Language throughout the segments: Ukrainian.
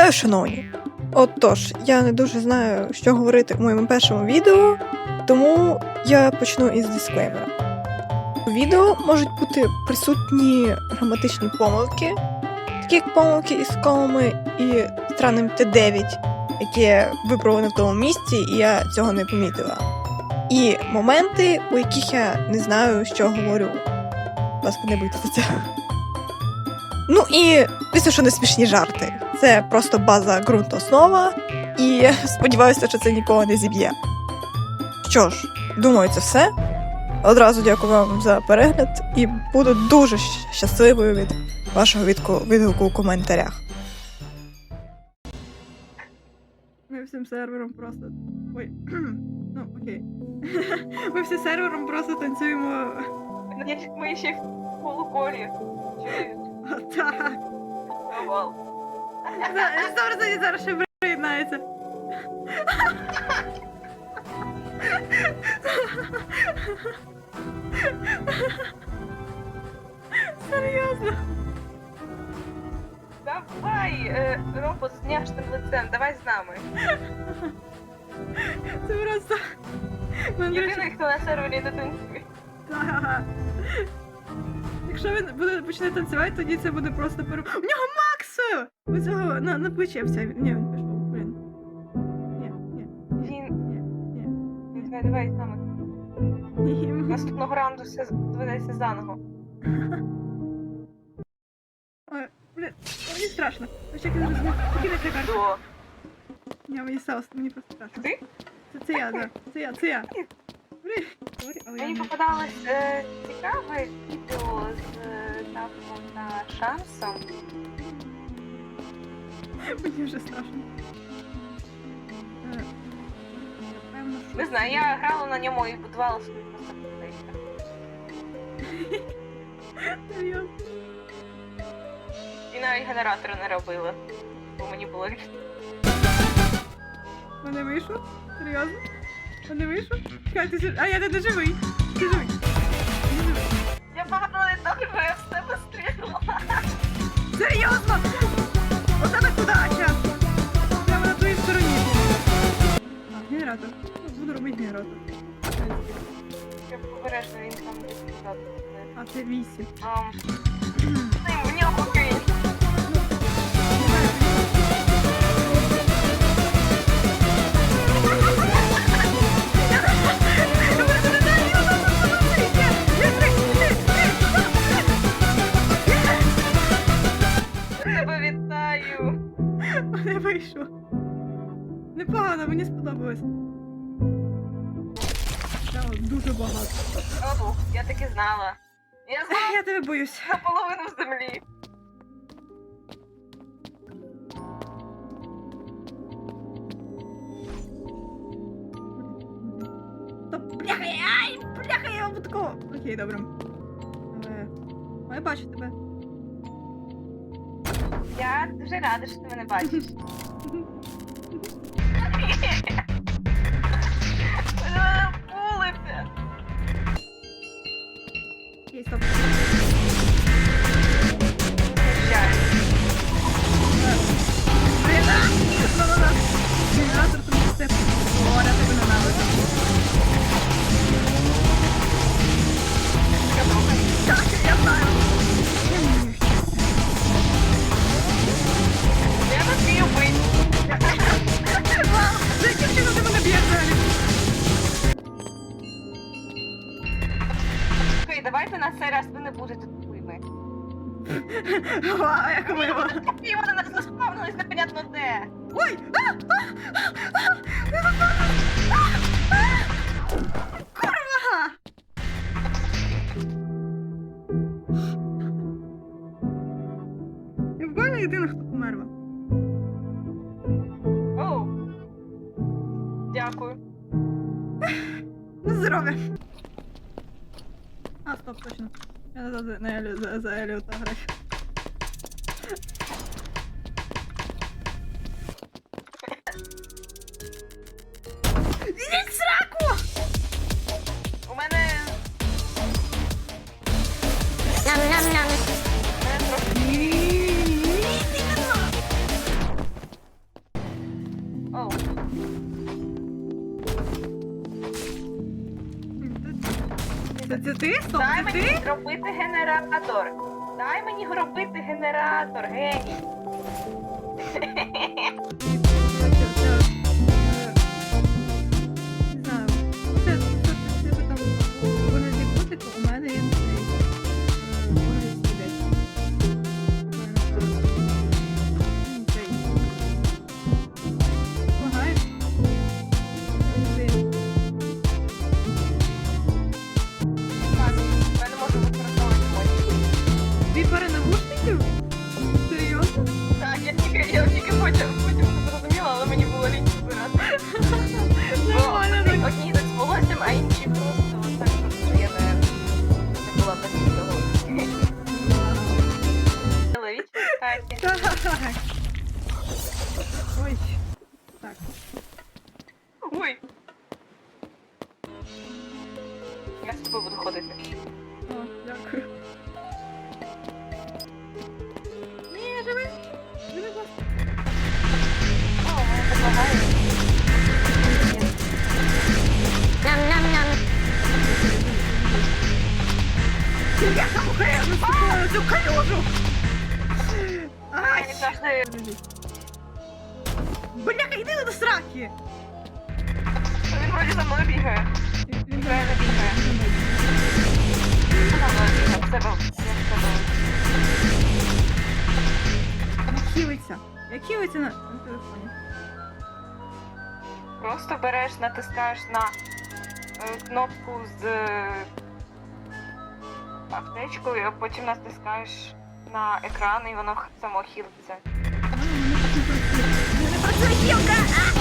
Вітаю, шановні! Отож, я не дуже знаю, що говорити у моєму першому відео, тому я почну із дисклеймера. У відео можуть бути присутні граматичні помилки, такі як помилки із комами і странним Т9, яке виправлене в тому місці, і я цього не помітила. І моменти, у яких я не знаю, що говорю. Будь ласка, не бийтеся це. Ну і звісно, що не смішні жарти. Це просто база ґрунт основа, і сподіваюся, що це нікого не зіб'є. Що ж, думаю, це все. Одразу дякую вам за перегляд і буду дуже щасливою від вашого відгуку у коментарях. Ми всім сервером просто. Ой. Ну, окей. Ми всі сервером просто танцюємо. Ми ще в полуколі. Чи Так. овал. Зараз зараз ще приєднається. Серйозно. Давай, е, з няшним лицем, давай з нами. Це просто. До речі, Єдиний, хто на сервері не танцює. Якщо він буде почне танцювати, тоді це буде просто перу. У нього Макс! У цього на, на плечі вся. Ні, він пішов, блін. Ні, ні, Він, ні, ні. давай, давай з нами. Ні, Наступного раунду все доведеться заново. Ой, блін, мені страшно. Почекай, зараз не покинете карту. До. Ні, мені стало, мені просто страшно. Ти? Це, це я, да. Це я, це я. Блін, сорі, але я Мені не... попадалось е, цікаве відео з е, етапом та шансом. Мені вже страшно. Не знаю, я грала на ньому і будувала собі просто. Серйозно. І навіть генератора не робила. Бо мені було Мене вийшло? Серйозно? Мене вийшло? Чекай, ти жив... А я не живий. Ти живий. Я погадала того, що я в себе стріляла. Серйозно? Це вісім. Тебе вітаю. Не вийшло. Непогано, мені сподобалось. Та, дуже багато. О, я таки знала. Я знала Я тебе боюсь. наполовину в землі. Та бляха, ай, бляха, я випадково. Окей, добре. Але... А я бачу тебе. Я дуже рада, що ти мене бачиш. Окей, давайте на цей раз ви не будете тупими. Вау, як мило. І вони нас заспавнились непонятно де. Ой! А! А! А! А! А! А! Курва! Я буквально єдина, хто померла. Оу. Дякую. На здоров'я. А, стоп, точно. Я за, за, за Елю та граю. Це, ти? Стоп, Дай це мені ти? зробити генератор. Дай мені робити генератор, геній. Я слухаю, наступила цю калюжу. Ай, бляха, йди до сраки. Він вроді за мною бігає. Він бігає. Я хілиться на, на телефоні. Просто береш, натискаєш на е, кнопку з е, аптечкою, а потім натискаєш на екран і воно х- само хілиться. А, мене так не працює. Не працює хілка! А!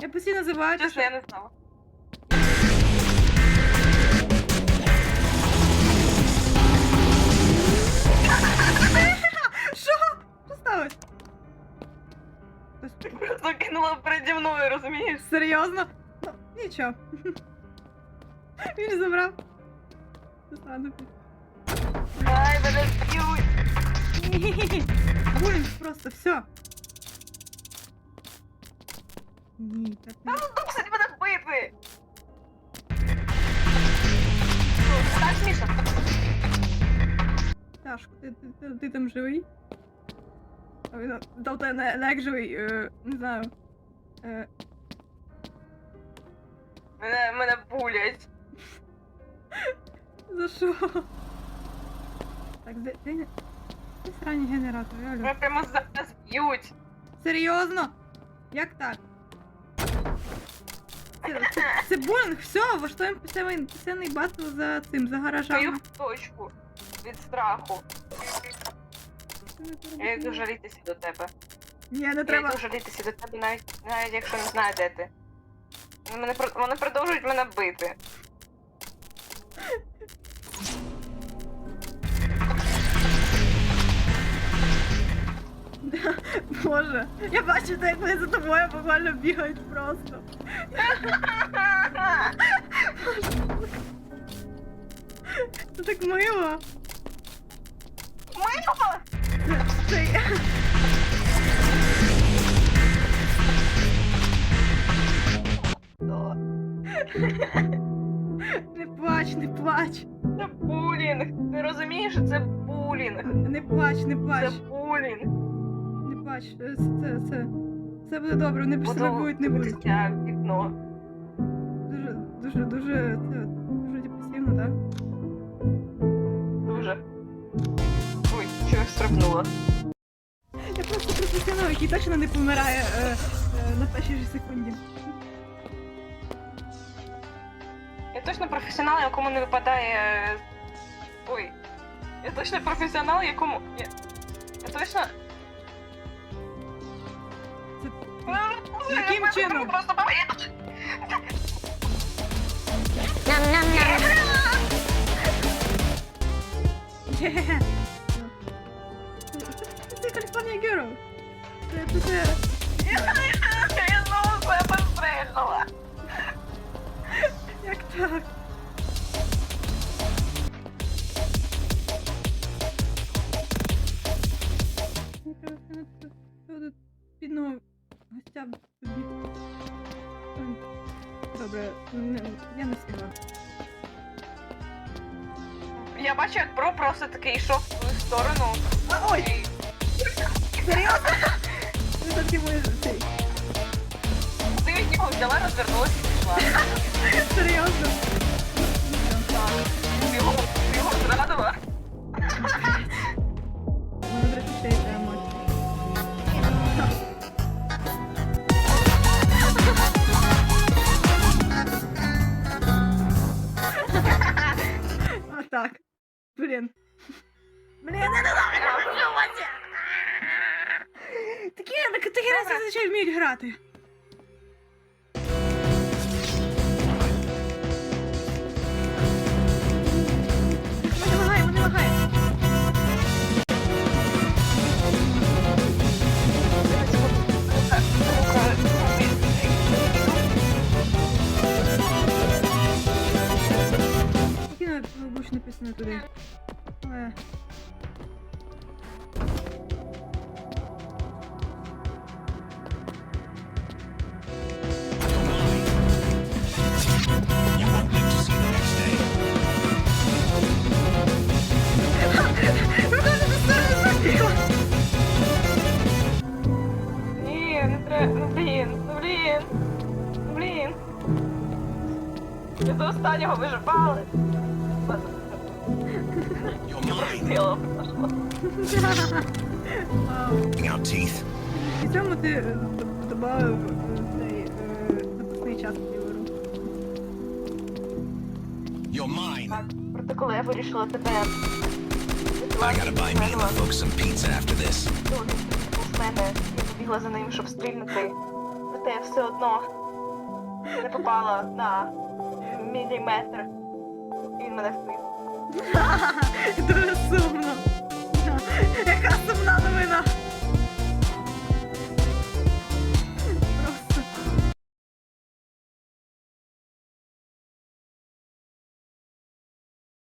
Я постійно забуваю, Чесно, що... я не знала. Що? Що сталося? Хтось- Просто кинула переді мною, розумієш? Серйозно? Ну, нічого. Він забрав. Ладно. Ай, мене зб'ють. Булінг просто все. Ні, так не. Досить мене бити! Ну, Так, Міша? Тяжко, ти, ти, ти, ти там живий? А він, Тобто не, не як живий, е, не знаю. Е, Мене, мене булять. за що? Так, де, де, де сраній генератор, реально. Мене прямо зараз б'ють. Серйозно? Як так? Це, це, це булінг, все, влаштуємо писемний, писемний батл за цим, за Стою гаражами. в точку від страху. Я йду жалітися до тебе. Ні, не Я треба. йду жалітися до тебе, навіть, навіть якщо не знаю, де ти. Вони, мене, про- вони продовжують мене бити. Боже, я бачу, як вони за тобою буквально бігають просто. Це так мило. Мило! Це. Не плач, не плач. Це булінг. Ти розумієш, це булінг. Не плач, не плач. Це булінг. Не плач. Це, це, це. Все буде добре, вони будуть не будуть. дивитися вікно. Дуже, дуже, дуже, це, дуже депресивно, так? Дуже. Ой, що стрибнула. Я просто професіонал, який точно не помирає е, е, на першій же секунді. Я точно професіонал, якому не випадає. е, Ой. Я точно професіонал, якому. Я, я точно. Яким Я чином? Просто Є! Це Каліфорнія Герл. Це, це, це... Я знову себе стрельнула. Як так? Я не встигла. Я бачу, як бро просто таки йшов в твою сторону. А, ой! І Серйозно? Це таки мой цей. ти від нього взяла, розвернулася і пішла. Такі, нас зазвичай вміють грати. Лагає, вони лагає. Які написано туди. Я до останнього виживали. Out teeth. І цьому ти е, добавив е, цей е, запасний час. You're mine. Так, проте коли я вирішила тебе. I gotta buy me and the folks some pizza after this. Повз мене, я побігла за ним, щоб стрільнути. Проте я все одно не попала на міліметр. І він мене вбив. Дуже сумно. Яка сумна новина.